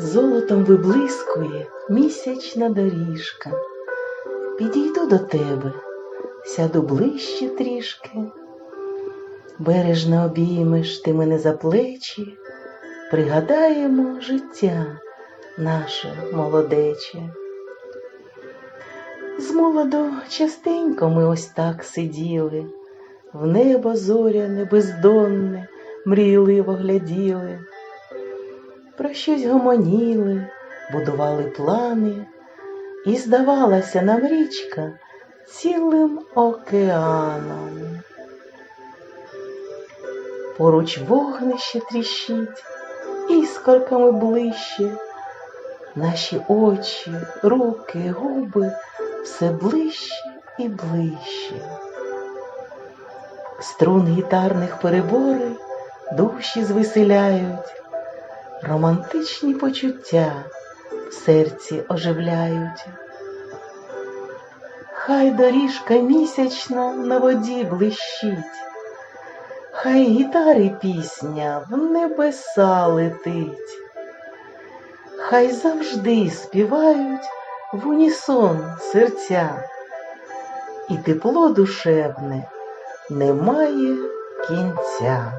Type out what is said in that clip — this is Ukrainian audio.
Золотом виблискує місячна доріжка. Підійду до тебе, сяду ближче трішки. Бережно обіймеш ти мене за плечі, пригадаємо життя наше молодече. З молоду частенько ми ось так сиділи, в небо зоряне, бездонне, мрійливо гляділи, про щось гомоніли, будували плани, і здавалася нам річка цілим океаном. Поруч вогнище тріщить, іскорками ближче, наші очі, руки, губи все ближче і ближче. Струн гітарних перебори душі звеселяють, романтичні почуття в серці оживляють. Хай доріжка місячна на воді блищить, хай гітари пісня в небеса летить, хай завжди співають в унісон серця, і тепло душевне не має кінця.